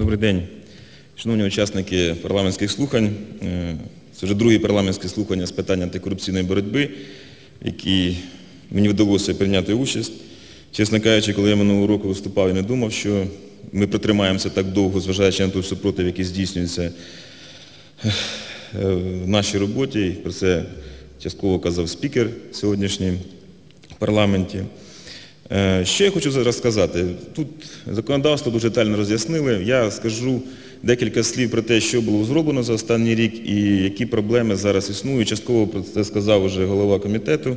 Добрий день, шановні учасники парламентських слухань. Е, Це вже другі парламентські слухання з питань антикорупційної боротьби, які мені вдалося прийняти участь. Чесно кажучи, коли я минулого року виступав, я не думав, що ми протримаємося так довго, зважаючи на той супротив, який здійснюється е, в нашій роботі. Про це частково казав спікер сьогоднішній в парламенті. Е, Що я хочу зараз сказати? Тут законодавство дуже детально роз'яснили. Я скажу декілька слів про те, що було зроблено за останній рік і які проблеми зараз існують. Частково про це сказав вже голова комітету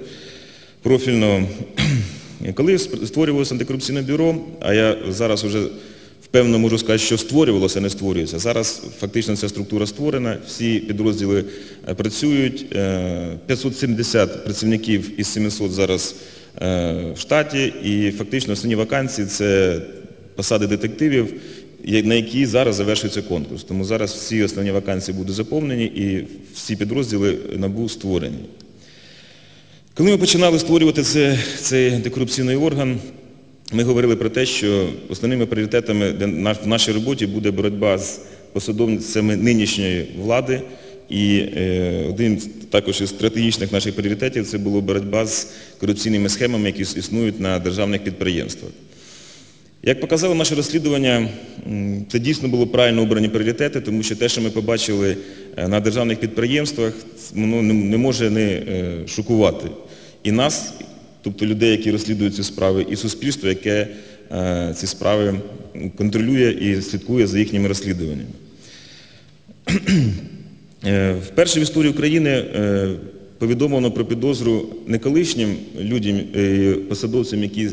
профільного. Коли створювалося антикорупційне бюро, а я зараз вже впевнено можу сказати, що створювалося, не створюється. Зараз фактично ця структура створена, всі підрозділи е, працюють, е, 570 працівників із 700 зараз е, в штаті і фактично основні вакансії це посади детективів, на які зараз завершується конкурс. Тому зараз всі основні вакансії будуть заповнені і всі підрозділи НАБУ створені. Коли ми починали створювати це, цей антикорупційний орган, ми говорили про те, що основними пріоритетами в нашій роботі буде боротьба з посадовцями нинішньої влади. І е, один також із стратегічних наших пріоритетів це була боротьба з корупційними схемами, які існують на державних підприємствах. Як показало наше розслідування, це дійсно було правильно обрані пріоритети, тому що те, що ми побачили е, на державних підприємствах, воно не- може не е, шокувати і нас, тобто людей, які розслідують ці справи, і суспільство, яке ці справи контролює і слідкує за їхніми розслідуваннями. Е, Вперше в історії України е, повідомлено про підозру не колишнім людям, е, посадовцям, які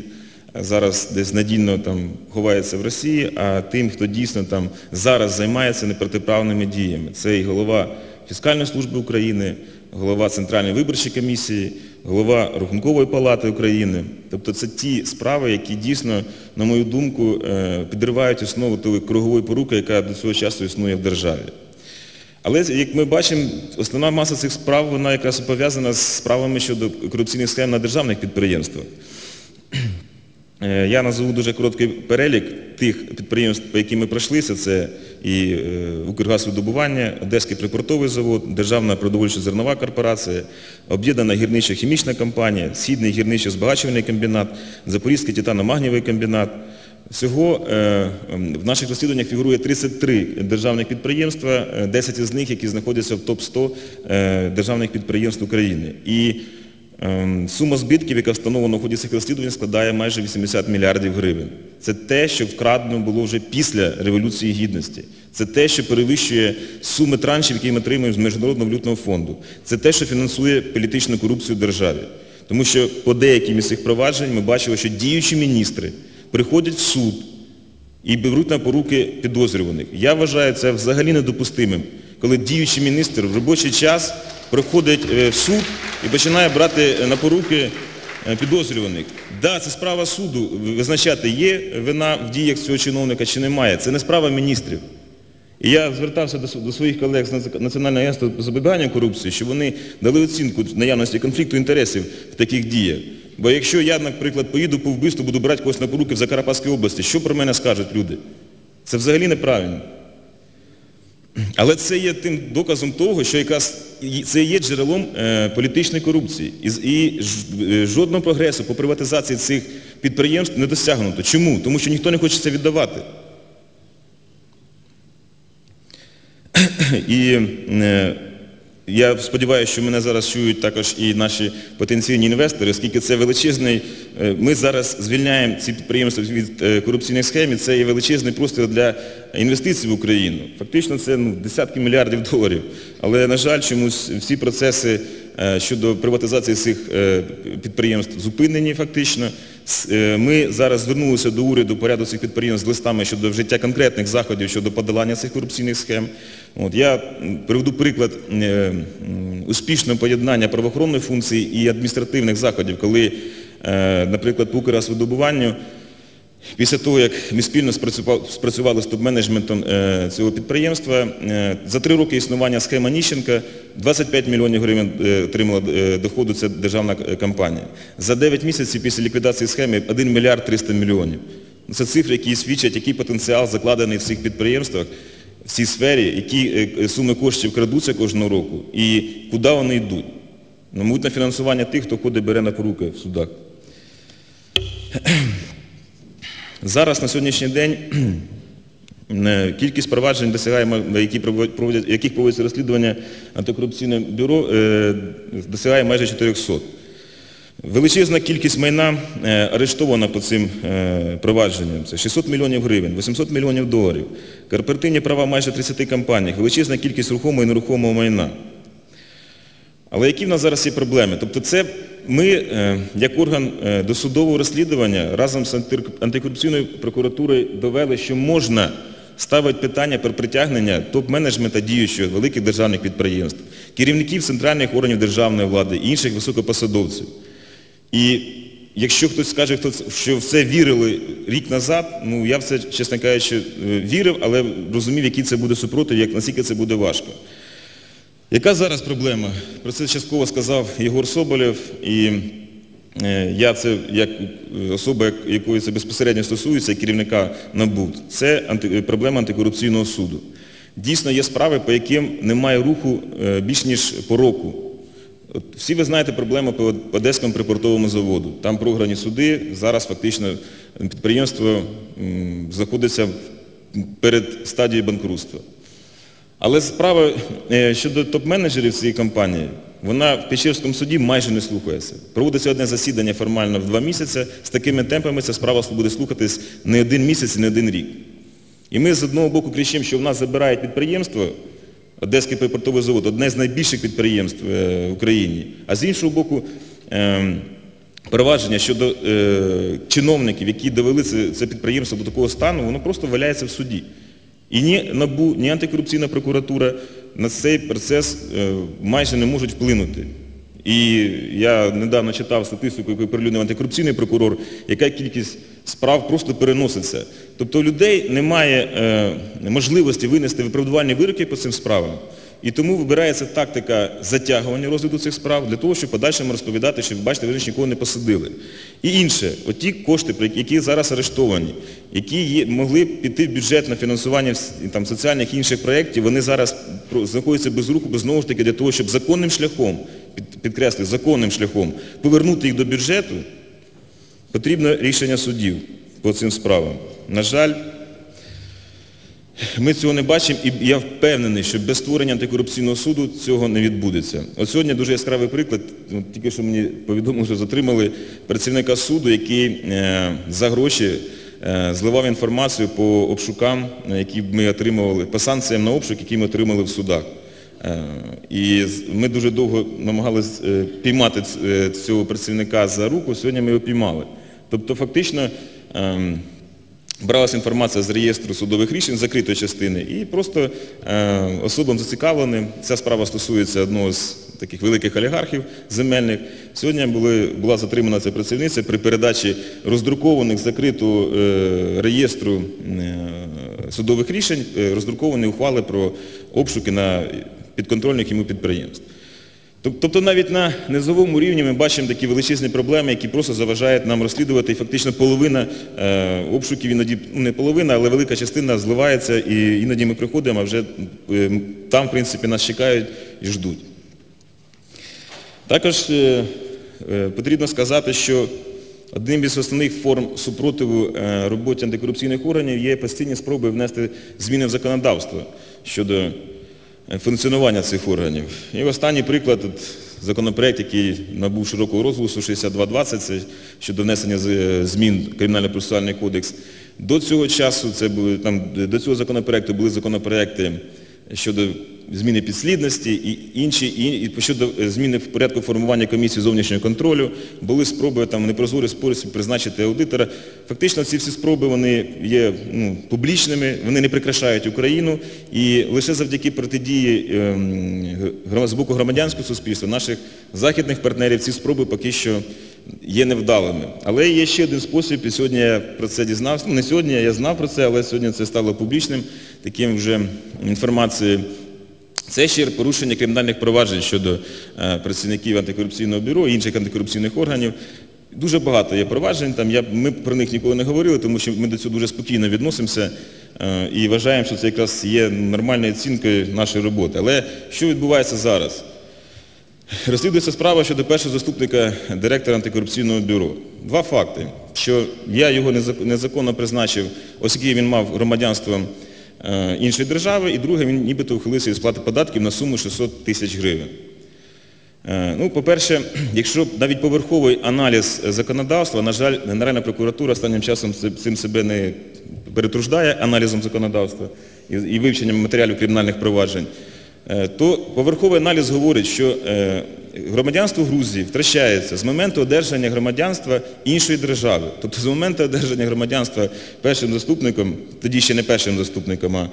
зараз десь надійно там ховаються в Росії, а тим, хто дійсно там зараз займається непротиправними діями. Це і голова Фіскальної служби України, голова Центральної виборчої комісії, голова Рахункової палати України. Тобто це ті справи, які дійсно, на мою думку, підривають основу тої кругової поруки, яка до цього часу існує в державі. Але, як ми бачимо, основна маса цих справ, вона якраз пов'язана з справами щодо корупційних схем на державних підприємствах. Е, Я назву дуже короткий перелік тих підприємств, по яким ми пройшлися. Це і е, Укргазвидобування, Одеський припортовий завод, Державна продовольчо-зернова корпорація, Об'єднана гірничо-хімічна компанія, Східний гірничо-збагачувальний комбінат, Запорізький титано-магнієвий комбінат. Всього е, в наших розслідуваннях фігурує 33 державних підприємства, е, 10 із них, які знаходяться в топ-100 е, державних підприємств України. І ем, сума збитків, яка встановлена в ході цих розслідувань, складає майже 80 мільярдів гривень. Це те, що вкрадено було вже після Революції Гідності. Це те, що перевищує суми траншів, які ми отримуємо з Міжнародного валютного фонду. Це те, що фінансує політичну корупцію в державі. Тому що по деяким із цих проваджень ми бачили, що діючі міністри приходять в суд і беруть на поруки підозрюваних. Я вважаю це взагалі недопустимим, коли діючий міністр в робочий час приходить е, в суд і починає брати е, на поруки е, підозрюваних. Да, це справа суду визначати, є вина в діях цього чиновника чи немає. Це не справа міністрів. І я звертався до, своїх колег з Національного агентства по запобіганню корупції, щоб вони дали оцінку наявності конфлікту інтересів в таких діях. Бо якщо я, наприклад, поїду по вбивству, буду брати когось на поруки в Закарпатській області, що про мене скажуть люди? Це взагалі неправильно. Але це є тим доказом того, що якраз це є джерелом е, політичної корупції. І, е, жодного прогресу по приватизації цих підприємств не досягнуто. Чому? Тому що ніхто не хоче це віддавати. І е, я сподіваюся, що мене зараз чують також і наші потенційні інвестори, оскільки це величезний, е, ми зараз звільняємо ці підприємства від е, корупційних схем, і це є величезний простір для інвестицій в Україну. Фактично це ну, десятки мільярдів доларів. Але, на жаль, чомусь всі процеси е, щодо приватизації цих підприємств зупинені фактично. Е, Ми зараз звернулися до уряду по ряду цих підприємств з листами щодо вжиття конкретних заходів щодо подолання цих корупційних схем. От, я приведу приклад е, успішного поєднання правоохоронної функції і адміністративних заходів, коли, е, наприклад, по Укргазвидобуванню Після того, як ми спільно спрацювали, з топ-менеджментом е, цього підприємства, е, за три роки існування схема Ніщенка 25 мільйонів гривень е, отримала доходу ця державна компанія. За 9 місяців після ліквідації схеми 1 мільярд 300 мільйонів. Це цифри, які свідчать, який потенціал закладений в цих підприємствах, в цій сфері, які суми коштів крадуться кожного року і куди вони йдуть. Ну, мабуть, на фінансування тих, хто ходить бере на поруки в судах. Зараз на сьогоднішній день е, кількість проваджень яких проводиться розслідування антикорупційне бюро, е, досягає майже 400. Величезна кількість майна е, арештована по цим провадженням. Це 600 мільйонів гривень, 800 мільйонів доларів, корпоративні права майже 30 компаній, величезна кількість рухомого і нерухомого майна. Але які в нас зараз є проблеми? Тобто це ми, е, як орган е, досудового розслідування, разом з антикорупційною прокуратурою довели, що можна ставити питання про притягнення топ-менеджмента діючого великих державних підприємств, керівників центральних органів державної влади і інших високопосадовців. І якщо хтось скаже, що в це вірили рік назад, ну я в це, чесно кажучи, е, вірив, але розумів, який це буде супротив, як наскільки це буде важко. Яка зараз проблема? Про це частково сказав Єгор Соболєв, і е, я це як особа, як- якої це безпосередньо стосується, керівника НАБУ, це проблема антикорупційного суду. Дійсно є справи, по яким немає руху е, більш ніж по року. От всі ви знаєте проблему по Одеському припортовому заводу. Там програні суди, зараз фактично підприємство знаходиться перед стадією банкрутства. Але справа е, щодо топ-менеджерів цієї компанії, вона в Печерському суді майже не слухається. Проводиться одне засідання формально в два місяці. З такими темпами ця справа буде слухатись не один місяць і не один рік. І ми з одного боку кричимо, що в нас забирають підприємство, Одеський припортовий завод, одне з найбільших підприємств е, в Україні, а з іншого боку, ем, провадження щодо е, чиновників, які довели це, це підприємство до такого стану, воно просто валяється в суді. І ні НАБУ, ні антикорупційна прокуратура на цей процес е, майже не можуть вплинути. І я недавно читав статистику, яку прилюднив антикорупційний прокурор, яка кількість справ просто переноситься. Тобто у людей немає е, можливості винести виправдувальні вироки по цим справам. І тому вибирається тактика затягування розгляду цих справ для того, щоб подальшому розповідати, що, бачите, ви ж нікого не посадили. І інше, оті кошти, які- зараз арештовані, які могли піти в бюджет на фінансування там, соціальних і інших проєктів, вони зараз знаходяться без руху, без знову ж таки для того, щоб законним шляхом, під, підкреслюю, законним шляхом повернути їх до бюджету, потрібно рішення судів по цим справам. На жаль, ми цього не бачимо, і я впевнений, що без створення антикорупційного суду цього не відбудеться. От сьогодні дуже яскравий приклад, тільки що мені повідомили, що затримали працівника суду, який е, за гроші е, зливав інформацію по обшукам, е, які ми отримували, по санкціям на обшук, які ми отримали в судах. І ми дуже довго намагалися піймати цього працівника за руку, сьогодні ми його піймали. Тобто фактично ем, бралася інформація з реєстру судових рішень закритої частини і просто е, особам зацікавленим, ця справа стосується одного з таких великих олігархів земельних. Сьогодні була затримана ця працівниця при передачі роздрукованих закритого е, реєстру е, судових рішень, е, роздруковані ухвали про обшуки на підконтрольних йому підприємств. Тоб- Тобто навіть на низовому рівні ми бачимо такі величезні проблеми, які просто заважають нам розслідувати, і фактично половина е, обшуків, іноді, ну не половина, але велика частина зливається, і іноді ми приходимо, а вже е, там, в принципі, нас чекають і ждуть. Також е, потрібно сказати, що одним із основних форм супротиву роботі антикорупційних органів є постійні спроби внести зміни в законодавство щодо функціонування цих органів. І останній приклад, законопроект, який набув широкого розголосу, 6220, це щодо внесення змін Кримінально-процесуальний кодекс. До цього часу це були, там, до цього законопроекту були законопроекти щодо зміни підслідності і інші, і, і щодо е, зміни в порядку формування комісії зовнішнього контролю, були спроби там непрозорий спосіб призначити аудитора. Фактично ці всі спроби вони є ну, публічними, вони не прикрашають Україну і лише завдяки протидії ем, з боку громадянського суспільства, наших західних партнерів, ці спроби поки що є невдалими. Але є ще один спосіб, і сьогодні я про це дізнався. Ну, не сьогодні, я знав про це, але сьогодні це стало публічним, таким вже інформацією. Це ще порушення кримінальних проваджень щодо е, працівників антикорупційного бюро і інших антикорупційних органів. Дуже багато є проваджень, там я, ми про них ніколи не говорили, тому що ми до цього дуже спокійно відносимося е, і вважаємо, що це якраз є нормальною оцінкою нашої роботи. Але що відбувається зараз? Розслідується справа щодо першого заступника директора антикорупційного бюро. Два факти, що я його незаконно призначив, оскільки він мав громадянство іншої держави, і друге, він нібито ухилився від сплати податків на суму 600 тисяч гривень. Е, Ну, по-перше, якщо навіть поверховий аналіз законодавства, на жаль, Генеральна прокуратура останнім часом цим себе не перетруждає аналізом законодавства і, вивченням матеріалів кримінальних проваджень, е, то поверховий аналіз говорить, що е, громадянство Грузії втрачається з моменту одержання громадянства іншої держави. Тобто з моменту одержання громадянства першим заступником, тоді ще не першим заступником, а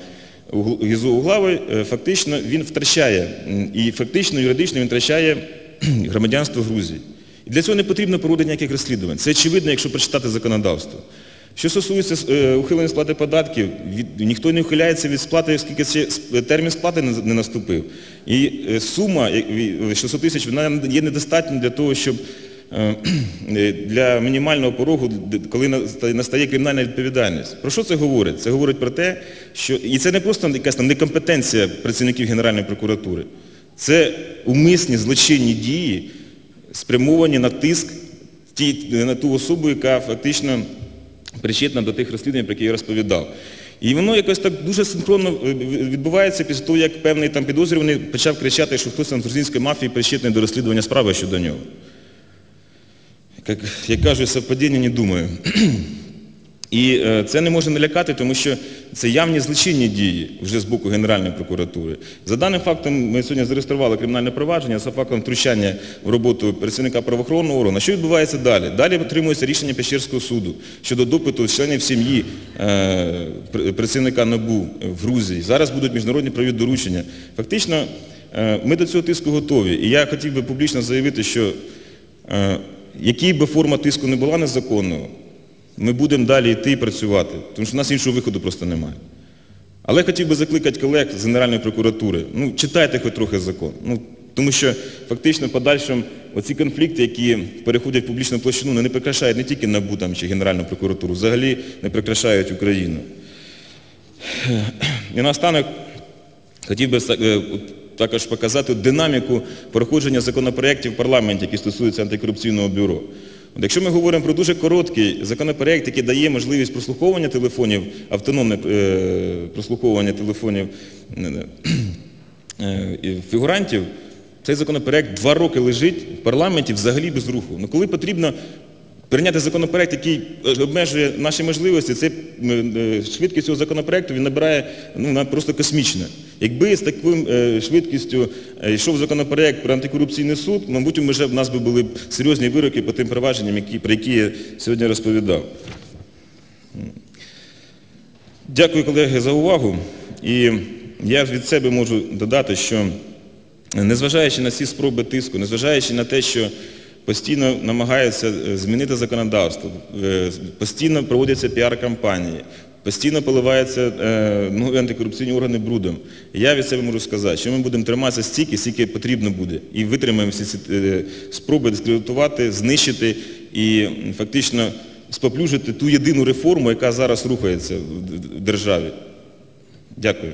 Угл- Гізо Углавий, е, фактично він втрачає, і фактично юридично він втрачає громадянство Грузії. І для цього не потрібно проводити ніяких розслідувань. Це очевидно, якщо прочитати законодавство. Що стосується е, ухилення сплати податків, ніхто не ухиляється від сплати, оскільки ще термін сплати не, наступив. І е, сума е, 600 тисяч вона є недостатньою для того, щоб е, для мінімального порогу, коли настає кримінальна відповідальність. Про що це говорить? Це говорить про те, що і це не просто якась там некомпетенція працівників Генеральної прокуратури, це умисні злочинні дії, спрямовані на тиск на ту особу, яка фактично причетна до тих розслідувань, про які я розповідав. І воно якось так дуже синхронно е, відбувається після того, як певний там підозрюваний почав кричати, що хтось там з грузинської мафії причетний до розслідування справи щодо нього. Як, як кажуть, совпадіння не думаю. І е, це не може не лякати, тому що це явні злочинні дії вже з боку Генеральної прокуратури. За даним фактом, ми сьогодні зареєстрували кримінальне провадження за фактом втручання в роботу працівника правоохоронного органу. Що відбувається далі? Далі отримується рішення Печерського суду щодо допиту членів сім'ї е, працівника НАБУ в Грузії. Зараз будуть міжнародні правові доручення. Фактично, е, ми до цього тиску готові. І я хотів би публічно заявити, що який би форма тиску не була незаконною, ми будемо далі йти і працювати, тому що в нас іншого виходу просто немає. Але хотів би закликати колег з Генеральної прокуратури, ну читайте хоч трохи закон. Ну, тому що фактично в подальшому оці конфлікти, які переходять в публічну площину, вони не прикрашають не тільки НАБУ там, чи Генеральну прокуратуру, взагалі не прикрашають Україну. І наостанок хотів би е, також показати динаміку проходження законопроєктів в парламенті, які стосуються антикорупційного бюро. От якщо ми говоримо про дуже короткий законопроєкт, який дає можливість прослуховування телефонів, автономне е, прослуховування телефонів е, е, фігурантів, цей законопроєкт два роки лежить в парламенті взагалі без руху. Ну коли потрібно прийняти законопроект, який обмежує наші можливості, це швидкість цього законопроекту він набирає ну, просто космічна. Якби з такою е, швидкістю е, йшов законопроект про антикорупційний суд, мабуть, вже в нас би були серйозні вироки по тим провадженням, про які я сьогодні розповідав. Дякую, колеги, за увагу. І я від себе можу додати, що незважаючи на ці спроби тиску, незважаючи на те, що постійно намагаються е, змінити законодавство, постійно проводяться піар-кампанії, постійно поливаються ну, нові антикорупційні органи брудом. Я від себе можу сказати, що ми будемо триматися стільки, скільки потрібно буде, і витримаємо всі ці е, спроби дискредитувати, знищити і фактично споплюжити ту єдину реформу, яка зараз рухається в державі. Дякую.